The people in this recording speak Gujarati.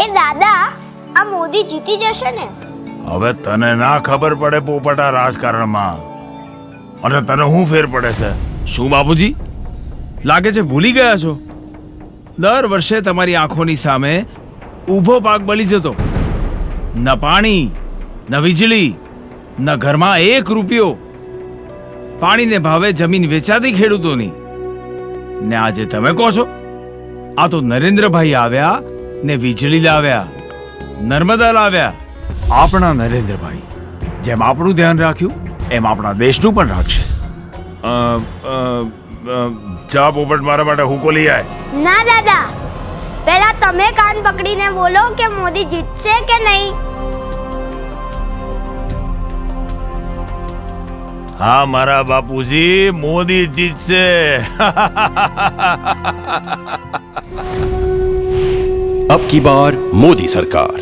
એ દાદા આ મોદી જીતી જશે ને? હવે તને ના ખબર પડે પોપટા રાજકારણમાં. અને તને શું ફેર પડે છે? શું બાપુજી? લાગે છે ભૂલી ગયા છો? દર વર્ષે તમારી આંખોની સામે ઊભો પાક બળી જતો. ન પાણી ન વીજળી ન ઘરમાં એક રૂપિયો. પાણીને ભાવે જમીન વેચાતી ખેડૂતોની. ને આજે તમે કહો છો આ તો નરેન્દ્રભાઈ આવ્યા ને વીજળી લાવ્યા નર્મદા લાવ્યા. આપણા નરેન્દ્રભાઈ જેમ આપણું ધ્યાન રાખ્યું એમ આપણા દેશનું પણ રાખશે. અ, અ, અ, જા પોપટ મારા માટે હુકો લઈ આય. ના દાદા. પહેલા તમે કાન પકડીને બોલો કે મોદી જીતશે કે નહીં? હા મારા બાપુજી મોદી જીતશે. अब की बार मोदी सरकार